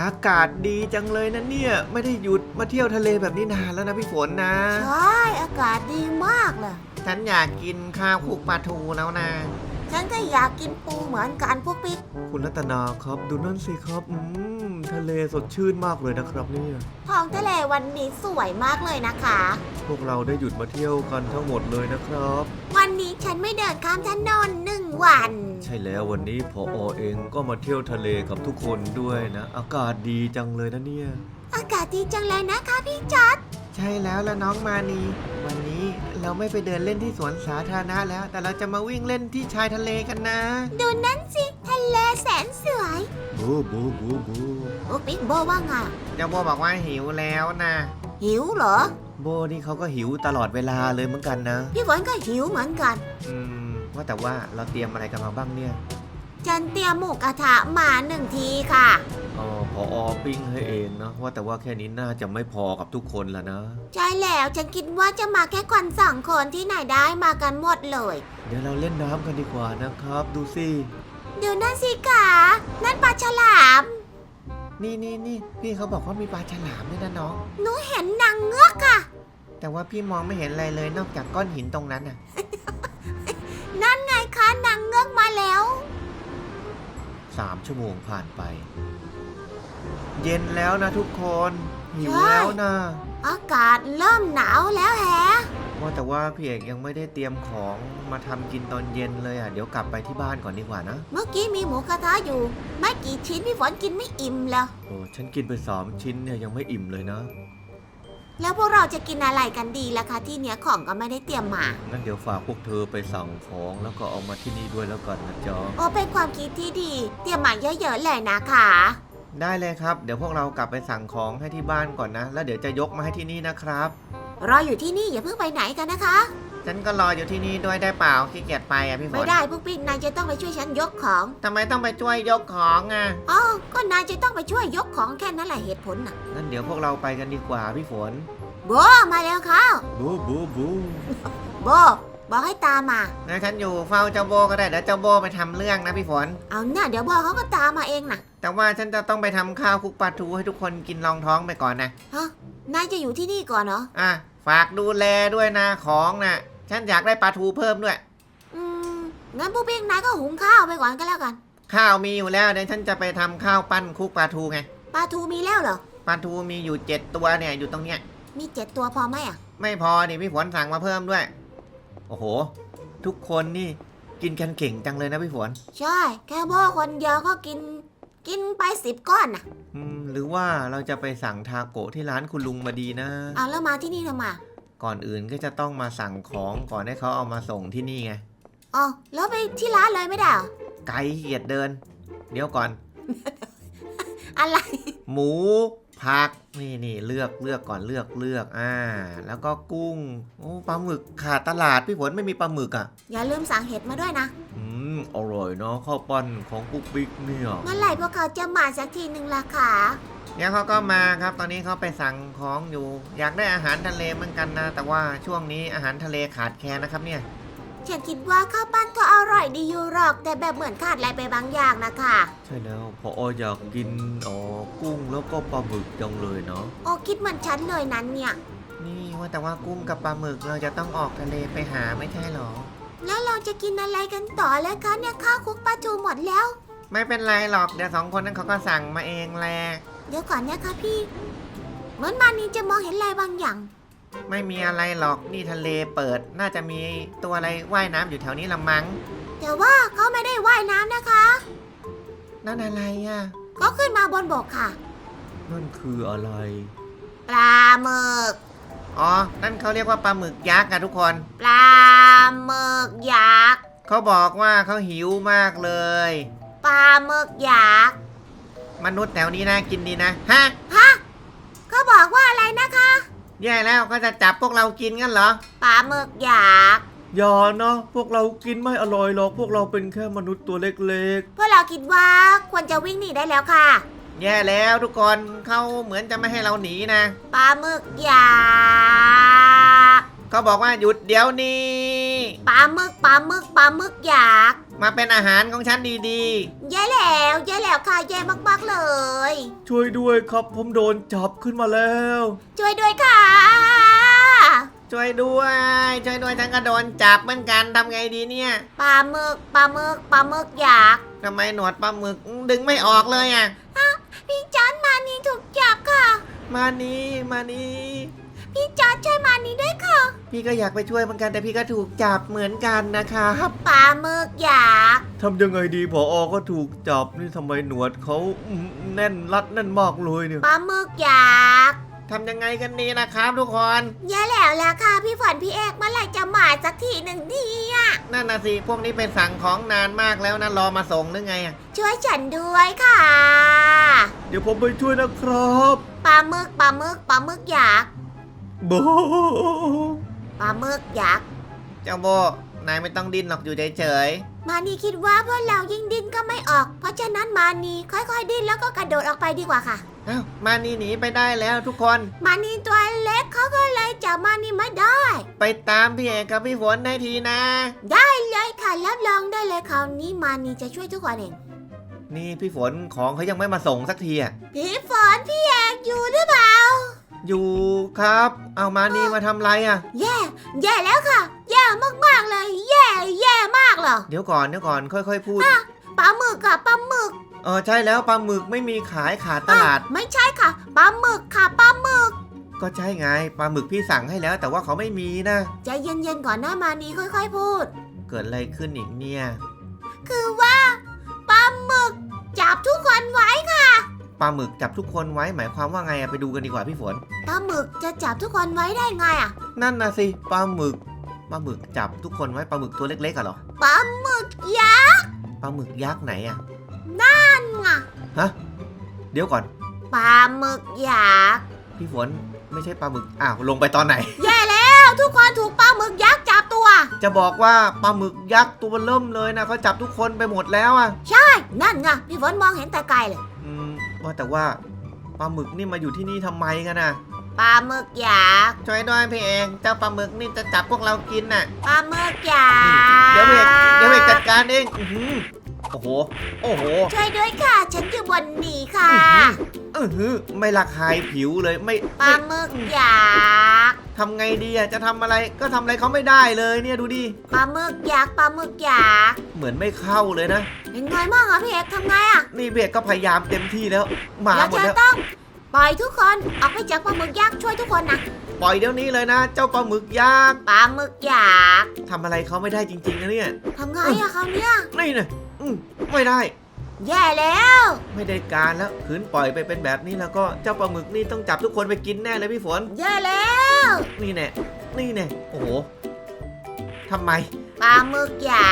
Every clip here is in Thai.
อากาศดีจังเลยนะเนี่ย ไม่ได้หยุดมาเที่ยวทะเลแบบนี้นานแล้วนะพี่ฝนนะ ใช่ อากาศดีมากเลย ฉันอยากกินข้าวคลุกปลาทูแล้วนะ ฉันก็อยากกินปูเหมือนกันพวกปิ๊กคุณรัตนาครับ ดูนั่นสิครับอืมทะเลสดชื่นมากเลยนะครับเนี่ยท้องทะเลวันนี้สวยมากเลยนะคะ พวกเราได้หยุดมาเที่ยวกันทั้งหมดเลยนะครับ วันนี้ฉันไม่เดินข้ามถนนหนึ่งวัน ใช่แล้ววันนี้พออเองก็มาเที่ยวทะเลกับทุกคนด้วยนะ อากาศดีจังเลยนะเนี่ย อากาศดีจังเลยนะคะพี่จัด ใช่แล้วละน้องมานีวันนี้ เราไม่ไปเดินเล่นที่สวนสาธารณะแล้ว แต่เราจะมาวิ่งเล่นที่ชายทะเลกันนะ ดูนั่นสิทะเลแสนสวยบูบูบูบูพวกปิ๊กโบว่าไงเจ้าโบบอกว่าหิวแล้วนะหิวเหรอ โบนี่เขาก็หิวตลอดเวลาเลยเหมือนกันนะ พี่ฝนก็หิวเหมือนกัน อืมว่าแต่ว่าเราเตรียมอะไรกันมาบ้างเนี่ย ฉันเตรียมหมูกระทะมาหนึ่งทีค่ะอ๋อพออปิ้งให้เองนะว่าแต่ว่าแค่นี้น่าจะไม่พอกับทุกคนละนะ ใช่แล้วฉันคิดว่าจะมาแค่คนสองคนที่ไหนได้มากันหมดเลย เดี๋ยวเราเล่นน้ำกันดีกว่านะครับ ดูสิดูนั่นสิคะนั่นปลาฉลาม นี่นี่นี่พี่เขาบอกว่ามีปลาฉลามด้วยนะน้อง หนูเห็นนางเงือกค่ะ แต่ว่าพี่มองไม่เห็นอะไรเลยนอกจากก้อนหินตรงนั้นน่ะ นั่นไงคะนางเงือกมาแล้ว สามชั่วโมงผ่านไป เย็นแล้วนะทุกคนหิวใช่แล้วนะอากาศเริ่มหนาวแล้วแฮะว่าแต่ว่าพี่เอกยังไม่ได้เตรียมของมาทำกินตอนเย็นเลยอะ เดี๋ยวกลับไปที่บ้านก่อนดีกว่านะ เมื่อกี้มีหมูกระทะอยู่ ไม่กี่ชิ้นพี่ฝนกินไม่อิ่มแล้วโอ้ฉันกินไปสามชิ้นเนี่ยยังไม่อิ่มเลยนะ แล้วพวกเราจะกินอะไรกันดีล่ะคะ ที่เนี้ยของก็ไม่ได้เตรียมมา งั้นเดี๋ยวฝากพวกเธอไปสั่งของแล้วก็เอามาที่นี่ด้วยแล้วกันนะจ๊ะ โอ้เป็นความคิดที่ดี เตรียมมาเยอะๆเลยนะคะ ได้เลยครับ เดี๋ยวพวกเรากลับไปสั่งของให้ที่บ้านก่อนนะ แล้วเดี๋ยวจะยกมาให้ที่นี่นะครับ รออยู่ที่นี่อย่าเพิ่งไปไหนกันนะคะ ฉันก็รออยู่ที่นี่ด้วยได้เปล่าขี้เกียจไปอะพี่ฝนไม่ได้พวกปิ๊กนายจะต้องไปช่วยฉันยกของทำไมต้องไปช่วยยกของอะอ๋อก็นายจะต้องไปช่วยยกของแค่นั้นแหละเหตุผลน่ะงั้นเดี๋ยวพวกเราไปกันดีกว่าพี่ฝน โบมาแล้วเขาบูบูบูโบบอกให้ตามมา งั้นฉันอยู่เฝ้าเจ้าโบก็ได้เดี๋ยวเจ้าโบไปทำเรื่องนะพี่ฝน เอาหน้าเดี๋ยวโบเขาก็ตามมาเองน่ะแต่ว่าฉันจะต้องไปทำข้าวคลุกปลาทูให้ทุกคนกินรองท้องไปก่อนนะ ฮะนายจะอยู่ที่นี่ก่อนเหรออะ ฝากดูแลด้วยนะของนะฉันอยากได้ปลาทูเพิ่มด้วย อืมงั้นพวกปิ๊กนายก็หุงข้าวไปก่อนก็แล้วกันข้าวมีอยู่แล้วเดี๋ยวฉันจะไปทำข้าวปั้นคลุกปลาทูไงปลาทูมีแล้วเหรอ ปลาทูมีอยู่เจ็ดตัวเนี่ยอยู่ตรงเนี้ย มีเจ็ดตัวพอไหมอะ ไม่พอดิพี่ฝนสั่งมาเพิ่มด้วย โอ้โห ทุกคนนี่กินกันเก่งจังเลยนะพี่ฝน ใช่ แค่โบคนเดียวก็กิน กินไปสิบก้อนน่ะอืมหรือว่าเราจะไปสั่งทาโกะที่ร้านคุณลุงมาดีนะ เอาแล้วมาที่นี่ทำไมก่อนอื่นก็จะต้องมาสั่งของก่อนให้เขาเอามาส่งที่นี่ไง อ๋อแล้วไปที่ร้านเลยไม่ได้เหรอไกลเกียดเดิน เดี๋ยวก่อน อะไร หมู ผักนี่นี่เลือกเลือกก่อนเลือกเลือกอ่า แล้วก็กุ้งโอ้ปลาหมึกขาดตลาดพี่ฝนไม่มีปลาหมึกอะ อย่าลืมสั่งเห็ดมาด้วยนะ อืมอร่อยเนาะข้าวปั้นของปุ๊กปิ๊กเนี่ยเมื่อไหร่พวกเขาจะมาสักทีหนึ่งล่ะคะเนี่ยเขาก็มาครับตอนนี้เขาไปสั่งของอยู่ อยากได้อาหารทะเลเหมือนกันนะ แต่ว่าช่วงนี้อาหารทะเลขาดแคลนนะครับเนี่ย ฉันคิดว่าข้าวปั้นก็อร่อยดีอยู่หรอก แต่แบบเหมือนขาดอะไรไปบางอย่างนะคะ ใช่แล้วพออยากกินอ๋อกุ้งแล้วก็ปลาหมึกจังเลยเนาะโอ้คิดเหมือนฉันเลยนั้นเนี่ย นี่ว่าแต่ว่ากุ้งกับปลาหมึกเราจะต้องออกทะเลไปหาไม่ใช่หรอ แล้วเราจะกินอะไรกันต่อเลยคะเนี่ยข้าวคลุกปลาทูหมดแล้ว ไม่เป็นไรหรอกเดี๋ยวสองคนนั้นเขาก็สั่งมาเองแหละ เดี๋ยวก่อนนะคะพี่ เหมือนมานี้จะมองเห็นอะไรบางอย่าง ไม่มีอะไรหรอกนี่ทะเลเปิด น่าจะมีตัวอะไรว่ายน้ำอยู่แถวนี้ละมั้งแต่ว่าเขาไม่ได้ว่ายน้ำนะคะ นั่นอะไรอะเขาขึ้นมาบนบกค่ะ นั่นคืออะไร ปลาหมึก อ๋อ นั่นเขาเรียกว่าปลาหมึกยักษ์อะทุกคน ปลาหมึกยักษ์ เขาบอกว่าเขาหิวมากเลย ปลาหมึกยักษ์ มนุษย์แถวนี้น่ากินดีนะฮะ ฮะเขาบอกว่าอะไรนะคะ แย่แล้วก็จะจับพวกเรากินกันเหรอปลาหมึกยักษ์อย่านะพวกเรากินไม่อร่อยหรอก พวกเราเป็นแค่มนุษย์ตัวเล็กพวกเราคิดว่าควรจะวิ่งหนีได้แล้วค่ะ ๆ แย่แล้วทุกคนเขาเหมือนจะไม่ให้เราหนีนะ ปลาหมึกยักษ์เขาบอกว่าหยุดเดี๋ยวนี้ ปลาหมึกปลาหมึกปลาหมึกยักษ์น มาเป็นอาหารของฉันดีแย่แล้วแย่แล้วค่ะแย่มากๆเลย ๆ ช่วยด้วยครับผมโดนจับขึ้นมาแล้ว ช่วยด้วยค่ะ ช่วยด้วย ช่วยด้วยฉันก็โดนจับเหมือนกันทำไงดีเนี่ยปลาหมึกปลาหมึกปลาหมึกอยากทำไมหนวดปลาหมึกดึงไม่ออกเลยอะ พี่จอนมานี่ถูกจับค่ะ มานี่มานี่ พี่จอนช่วยมานี่ด้วยค่ะพี่ก็อยากไปช่วยเหมือนกันแต่พี่ก็ถูกจับเหมือนกันนะครับปลาหมึกอยากทำยังไงดีพออก็ถูกจับนี่ทำไมหนวดเขาอืมแน่นรัดแน่นมากเลยเนี่ยปลาหมึกอยากทำยังไงกันดีนะครับทุกคนแย่แล้วล่ะค่ะพี่ฝนพี่เอกเมื่อไหร่จะมาสักทีหนึ่งทีอะนั่นน่ะสิพวกนี้เป็นสั่งของนานมากแล้วนะรอมาส่งหรือไงอะช่วยฉันด้วยค่ะ เดี๋ยวผมไปช่วยนะครับปลาหมึกปลาหมึกปลาหมึกอยาก โบปลาหมึกอยากเจ้าโบนายไม่ต้องดิ้นหรอกอยู่เฉยมานีคิดว่าพวกเรายิ่งดิ้นก็ไม่ออก เพราะฉะนั้นมานีค่อยๆดิ้นแล้วก็กระโดดออกไปดีกว่าค่ะ ๆอ้าวมานี่หนีไปได้แล้วทุกคนมานีตัวเล็กเขาก็เลยจับมานีไม่ได้ไปตามพี่เอกกับพี่ฝนได้ทีนะได้เลยค่ะรับรองได้เลยคราวนี้มานีจะช่วยทุกคนเองนี่พี่ฝนของเขายังไม่มาส่งสักทีอะพี่ฝนพี่เอกอยู่หรือเปล่า อยู่ครับ เอามานี่มาทำไรอะ แย่ แย่แล้วค่ะ แย่มากๆเลย แย่ แย่มากเหรอเดี๋ยวก่อนเดี๋ยวก่อนค่อย ๆ พูด ปลาหมึกค่ะปลาหมึกเออใช่แล้วปลาหมึกไม่มีขายขาดตลาดอะไม่ใช่ค่ะปลาหมึกค่ะปลาหมึกก็ใช่ไงปลาหมึกพี่สั่งให้แล้ว แต่ว่าเขาไม่มีนะ ใจเย็นๆก่อนนะมานีค่อย ๆ พูด เกิดอะไรขึ้นอีกเนี่ย คือว่าปลาหมึกจับทุกคนไว้ ปลาหมึกจับทุกคนไว้หมายความว่าไงอะไปดูกันดีกว่าพี่ฝน ปลาหมึกจะจับทุกคนไว้ได้ไงอะนั่นนะสิปลาหมึกปลาหมึกจับทุกคนไว้ปลาหมึกตัวเล็กๆอะเหรอปลาหมึกยักษ์ปลาหมึกยักษ์ไหนอะนั่นไงฮะเดี๋ยวก่อนปลาหมึกยักษ์พี่ฝนไม่ใช่ปลาหมึกอ้าวลงไปตอนไหน แย่แล้วทุกคนถูกปลาหมึกยักษ์จับตัว จะบอกว่าปลาหมึกยักษ์ตัวเริ่มเลยนะเขาจับทุกคนไปหมดแล้วอะนั่นไงพี่ฝนมองเห็นแต่ไกลเลยอืม ว่าแต่ว่าปลาหมึกนี่มาอยู่ที่นี่ทำไมกันนะปลาหมึกยักษ์ช่วยด้วยพี่เองเจ้าปลาหมึกนี่จะจับพวกเรากินน่ะ ปลาหมึกยักษ์เดี๋ยวเอกเดี๋ยวเอกจัดการเองอื้อหือโอ้โห โอ้โหช่วยด้วยค่ะ ฉันอยู่บนนี้ค่ะ อื้อหือไม่ระคายผิวเลยไม่ปลาไม่หมึกยักษ์ ทำไงดีอะจะทำอะไรก็ทำอะไรเขาไม่ได้เลยเนี่ยดูดิปลาหมึกยักษ์ปลาหมึกยักษ์เหมือนไม่เข้าเลยนะ เป็นไงบ้างอะพี่เอกทำไงอะนี่เบกก็พยายามเต็มที่แล้วมาเราหมดจะแล้วต้องปล่อยทุกคนออกไปจากปลาหมึกยักษ์ช่วยทุกคนนะปล่อยเดี๋ยวนี้เลยนะ เจ้าปลาหมึกยักษ์ปลาหมึกยักษ์ทำอะไรเขาไม่ได้จริงๆนะเนี่ย ทำไงอะคราวเนี้ยนี่นะอืมไม่ได้ แย่แล้ว ไม่ได้การแล้วขืนปล่อยไปเป็นแบบนี้แล้วก็เจ้าปลาหมึกนี่ต้องจับทุกคนไปกินแน่เลยพี่ฝน แย่แล้ วนี่แน่นี่แน่โอ้โหทำไมปลาหมึกยั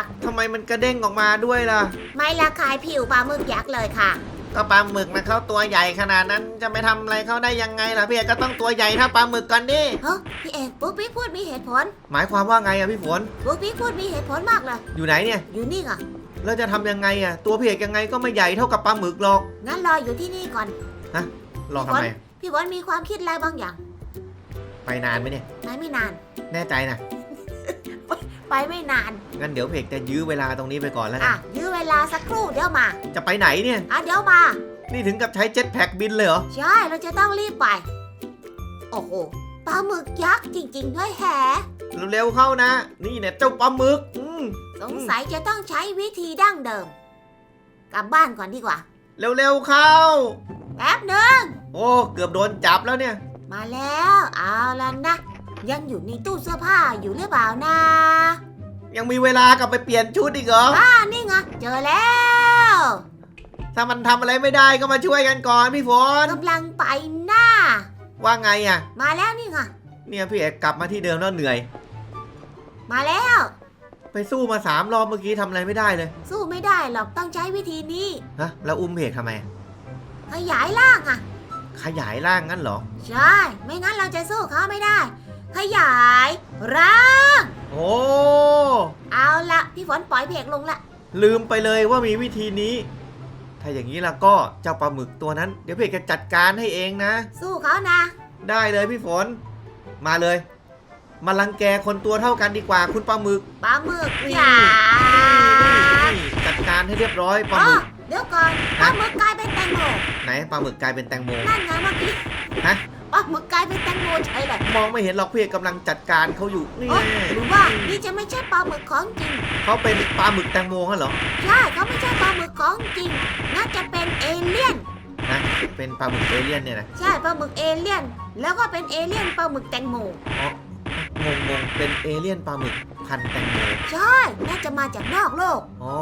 กษ์ทำไมมันกระเด้งออกมาด้วยล่ะ ไม่ละคายผิวปลาหมึกยักษ์เลยค่ะก็ปลาหมึกนะเขาตัวใหญ่ขนาดนั้นจะไปทำอะไรเขาได้ยังไงล่ะพี่เอกก็ต้องตัวใหญ่เท่าปลาหมึกก่อนดิเฮ้ยพี่เอกปุ๊กปิ๊กพูดมีเหตุผล หมายความว่าไงอะพี่ฝนปุ๊กปิ๊กพูดมีเหตุผลมากเลยอยู่ไหนเนี่ยอยู่นี่อะแล้วจะทำยังไงอะตัวพี่เอกยังไงก็ไม่ใหญ่เท่ากับปลาหมึกหรอกงั้นรออยู่ที่นี่ก่อนรอทำไมพี่บอลมีความคิดอะไรบางอย่าง ไปนานไหมเนี่ย ไปไม่นาน แน่ใจนะไปไม่นาน งั้นเดี๋ยวพี่เอกจะยื้อเวลาตรงนี้ไปก่อนแล้วกัอะน ยื้อเวลาสักครู่เดี๋ยวมา จะไปไหนเนี่ย อะเดี๋ยวมา นี่ถึงกับใช้เจ็ตแพ็กบินเลยเหรอ ใช่ เราจะต้องรีบไป โอ้โห ปลาหมึกยักษ์จริง ๆ ด้วยแฮะเร็วๆเข้านะ นี่เนี่ยเจ้าปลาหมึกอืมสงสัยจะต้องใช้วิธีดั้งเดิม กลับบ้านก่อนดีกว่า เร็วๆเข้า แป๊บหนึ่งโอ้ เกือบโดนจับแล้วเนี่ย มาแล้ว เอาละนะ ยังอยู่ในตู้เสื้อผ้าอยู่หรือเปล่านะยังมีเวลากลับไปเปลี่ยนชุดอีกเหรอ อ่านี่ไงเจอแล้วถ้ามันทำอะไรไม่ได้ก็มาช่วยกันก่อนพี่ฝน กำลังไปหน้า ว่าไงอะ มาแล้วนี่ไงเนี่ยพี่เอกกลับมาที่เดิมแล้วเหนื่อย มาแล้ว ไปสู้มาสามรอบเมื่อกี้ทำอะไรไม่ได้เลย สู้ไม่ได้หรอกต้องใช้วิธีนี้ ฮะ แล้วอุ้มพี่เอกทำไม ขยายร่างอะ ขยายร่างงั้นเหรอ ใช่ ไม่งั้นเราจะสู้เขาไม่ได้ ขยายร่าง โอ้ เอาละพี่ฝนปล่อยเพกลงละ ลืมไปเลยว่ามีวิธีนี้ ถ้าอย่างนี้แล้วก็เจ้าปลาหมึกตัวนั้น เดี๋ยวพี่เอกจะจัดการให้เองนะ สู้เขานะ ได้เลยพี่ฝน มาเลย มาลังแกคนตัวเท่ากันดีกว่าคุณปลาหมึกปลาหมึกนี่จ๋านี่จัดการให้เรียบร้อยปลาอ๋หอมึก เดี๋ยวก่อนปลาหมึกกลายเป็นแตงโมไหนปลาหมึกกลายเป็นแตงโมนั่นไงเมื่อกี้ฮะปลาหมึกกลายเป็นแตงโมใช่เลยมองไม่เห็นหรอกพี่เอกกำลังจัดการเขาอยู่นี่อ๋อหรือว่านี่จะไม่ใช่ปลาหมึกของจริงเขาเป็นปลาหมึกแตงโมเหรอใช่เขาไม่ใช่ปลาหมึกของจริง น่าจะเป็นเอเลี่ยน นะเป็นปลาหมึกเอเลี่ยนเนี่ยนะใช่ปลาหมึกเอเลี่ยน แล้วก็เป็นเอเลี่ยนปลาหมึกแตงโมง งงงๆเป็นเอเลี่ยนปลาหมึกพันธุ์แตงโมใช่ น่าจะมาจากนอกโลก อ๋อ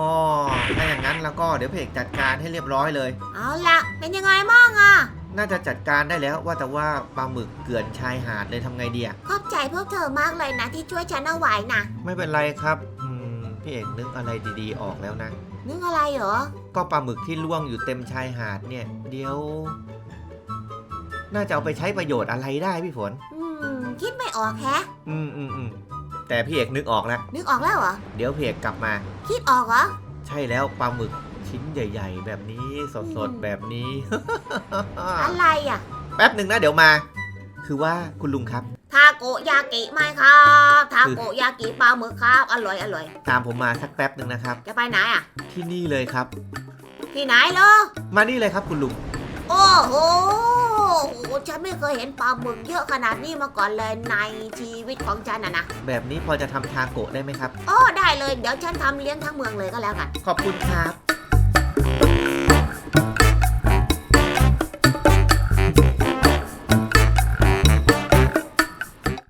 ถ้าอย่างนั้นแล้วก็เดี๋ยวพี่เอกจัดการให้เรียบร้อยเลย เอาละเป็นยังไงบ้างอะ น่าจะจัดการได้แล้วว่าแต่ว่าปลาหมึกเกลื่อนชายหาดเลยทำไงดีอะขอบใจพวกเธอมากเลยนะที่ช่วยฉันเอาไว้นะ ไม่เป็นไรครับอืมพี่เอกนึกอะไรดีๆออกแล้วนะ นึกอะไรเหรอ ก็ปลาหมึกที่ล่วงอยู่เต็มชายหาดเนี่ย เดี๋ยว น่าจะเอาไปใช้ประโยชน์อะไรได้พี่ฝน อืม คิดไม่ออกแฮะ อืมอืมอืมแต่พี่เอกนึกออกแล้วนึกออกแล้วเหรอ เดี๋ยวพี่เอกกลับมา คิดออกเหรอ ใช่แล้วปลาหมึกชิ้นใหญ่ ๆ แบบนี้สดๆแบบนี้ อะไรอะ แป๊บหนึ่งนะเดี๋ยวมา คือว่าคุณลุงครับ ทาโกยากิไหมครับ ทาโกยากิปลาหมึกครับ อร่อยอร่อย ตามผมมาสักแป๊บหนึ่งนะครับ จะไปไหนอะ ที่นี่เลยครับ ที่ไหนเหรอมานี่เลยครับคุณลุง โอ้ โหฉันไม่เคยเห็นปลาหมึกเยอะขนาดนี้มาก่อนเลยในชีวิตของฉันนะนะ แบบนี้พอจะทำทาโกะได้ไหมครับ โอ้ ได้เลย เดี๋ยวฉันทำเลี้ยงทั้งเมืองเลยก็แล้วกัน ขอบคุณครับ